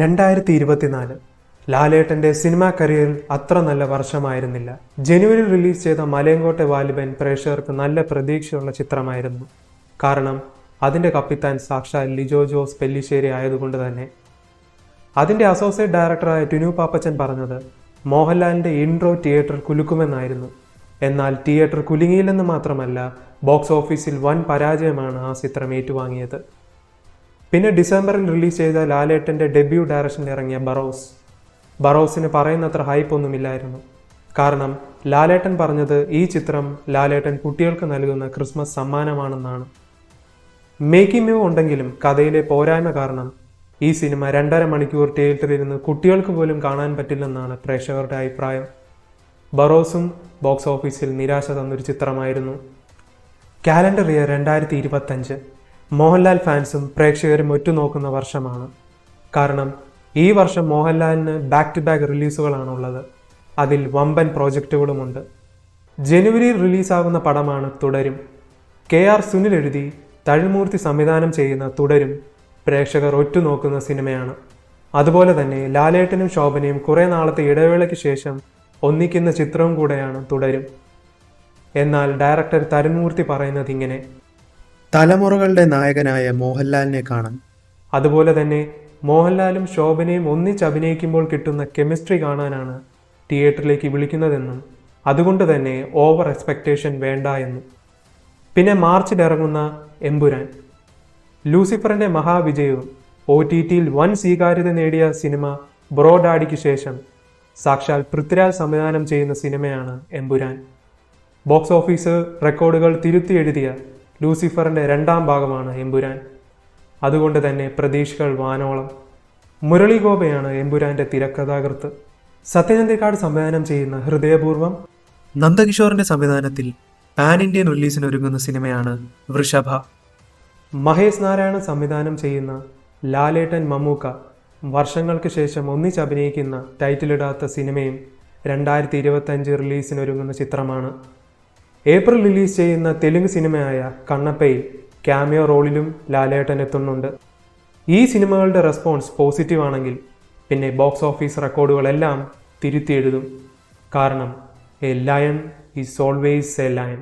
രണ്ടായിരത്തി ഇരുപത്തിനാല് ലാലേട്ടന്റെ സിനിമാ കരിയറിൽ അത്ര നല്ല വർഷമായിരുന്നില്ല. ജനുവരി റിലീസ് ചെയ്ത മലയങ്കോട്ടെ വാലിബൻ പ്രേക്ഷകർക്ക് നല്ല പ്രതീക്ഷയുള്ള ചിത്രമായിരുന്നു. കാരണം അതിന്റെ കപ്പിത്താൻ സാക്ഷാൽ ലിജോ ജോസ് പെല്ലിശ്ശേരി ആയതുകൊണ്ട് തന്നെ. അതിന്റെ അസോസിയേറ്റ് ഡയറക്ടറായ ടിനു പാപ്പച്ചൻ പറഞ്ഞത് മോഹൻലാലിന്റെ ഇൻട്രോ തിയേറ്റർ കുലുക്കുമെന്നായിരുന്നു. എന്നാൽ തിയേറ്റർ കുലുങ്ങിയില്ലെന്ന് മാത്രമല്ല ബോക്സ് ഓഫീസിൽ വൻ പരാജയമാണ് ആ ചിത്രം ഏറ്റുവാങ്ങിയത്. പിന്നെ ഡിസംബറിൽ റിലീസ് ചെയ്ത ലാലേട്ടന്റെ ഡെബ്യൂ ഡയറക്ഷനിൽ ഇറങ്ങിയ ബറോസ്. ബറോസിന് പറയുന്നത്ര ഹൈപ്പ് ഒന്നുമില്ലായിരുന്നു. കാരണം ലാലേട്ടൻ പറഞ്ഞത് ഈ ചിത്രം ലാലേട്ടൻ കുട്ടികൾക്ക് നൽകുന്ന ക്രിസ്മസ് സമ്മാനമാണെന്നാണ്. മേക്കിംഗ് മ്യൂ ഉണ്ടെങ്കിലും കഥയിലെ പോരായ്മ കാരണം ഈ സിനിമ രണ്ടര മണിക്കൂർ തിയേറ്ററിൽ നിന്ന് കുട്ടികൾക്ക് പോലും കാണാൻ പറ്റില്ലെന്നാണ് പ്രേക്ഷകരുടെ അഭിപ്രായം. ബറോസും ബോക്സ് ഓഫീസിൽ നിരാശ തന്നൊരു ചിത്രമായിരുന്നു. കാലണ്ടർ ഇയർ രണ്ടായിരത്തി ഇരുപത്തഞ്ച്. മോഹൻലാൽ ഫാൻസും പ്രേക്ഷകരും ഒറ്റുനോക്കുന്ന വർഷമാണ്. കാരണം ഈ വർഷം മോഹൻലാലിന് ബാക്ക് ടു ബാക്ക് റിലീസുകളാണുള്ളത്. അതിൽ വമ്പൻ പ്രോജക്റ്റുകളുമുണ്ട് ജനുവരിയിൽ റിലീസാകുന്ന പടമാണ് തുടരും. കെ ആർ സുനിൽ എഴുതി തഴിമൂർത്തി സംവിധാനം ചെയ്യുന്ന തുടരും പ്രേക്ഷകർ ഒറ്റുനോക്കുന്ന സിനിമയാണ്. അതുപോലെ തന്നെ ലാലേട്ടനും ശോഭനയും കുറേ നാളത്തെ ഇടവേളയ്ക്ക് ശേഷം ഒന്നിക്കുന്ന ചിത്രവും കൂടെയാണ് തുടരും. എന്നാൽ ഡയറക്ടർ തരുൺമൂർത്തി പറയുന്നത് ഇങ്ങനെ തലമുറകളുടെ നായകനായ മോഹൻലാലിനെ കാണാൻ അതുപോലെ തന്നെ മോഹൻലാലും ശോഭനയും ഒന്നിച്ച് അഭിനയിക്കുമ്പോൾ കിട്ടുന്ന കെമിസ്ട്രി കാണാനാണ് തിയേറ്ററിലേക്ക് വിളിക്കുന്നതെന്നും അതുകൊണ്ട് തന്നെ ഓവർ എക്സ്പെക്റ്റേഷൻ വേണ്ട എന്നും. പിന്നെ മാർച്ചിൽ ഇറങ്ങുന്ന എമ്പുരാൻ. ലൂസിഫറിന്റെ മഹാവിജയവും ഒ ടി ടിയിൽ വൻ സ്വീകാര്യത നേടിയ സിനിമ ബ്രോഡാഡിക്ക് ശേഷം സാക്ഷാൽ പൃഥ്വിരാജ് സംവിധാനം ചെയ്യുന്ന സിനിമയാണ് എമ്പുരാൻ. ബോക്സ് ഓഫീസ് റെക്കോർഡുകൾ തിരുത്തി എഴുതിയ ലൂസിഫറിന്റെ രണ്ടാം ഭാഗമാണ് എമ്പുരാൻ. അതുകൊണ്ട് തന്നെ പ്രതീക്ഷകൾ വാനോളം. മുരളി ഗോപയാണ് എമ്പുരാന്റെ തിരക്കഥാകൃത്ത്. സത്യചന്ദ്രിക്കാട് സംവിധാനം ചെയ്യുന്ന ഹൃദയപൂർവം നന്ദകിഷോറിന്റെ സംവിധാനത്തിൽ പാൻ ഇന്ത്യൻ റിലീസിന് ഒരുങ്ങുന്ന സിനിമയാണ് വൃഷഭ. മഹേഷ് നാരായണൻ സംവിധാനം ചെയ്യുന്ന ലാലേട്ടൻ മമ്മൂക്ക വർഷങ്ങൾക്ക് ശേഷം ഒന്നിച്ച് അഭിനയിക്കുന്ന ടൈറ്റിലിടാത്ത സിനിമയും രണ്ടായിരത്തി ഇരുപത്തഞ്ച് റിലീസിനൊരുങ്ങുന്ന ചിത്രമാണ്. ഏപ്രിൽ റിലീസ് ചെയ്യുന്ന തെലുങ്ക് സിനിമയായ കണ്ണപ്പയിൽ ക്യാമിയോ റോളിലും ലാലേട്ടൻ എത്തുന്നുണ്ട്. ഈ സിനിമകളുടെ റെസ്പോൺസ് പോസിറ്റീവ് ആണെങ്കിൽ പിന്നെ ബോക്സ് ഓഫീസ് റെക്കോർഡുകളെല്ലാം തിരുത്തിയെഴുതും കാരണം a lion is always a lion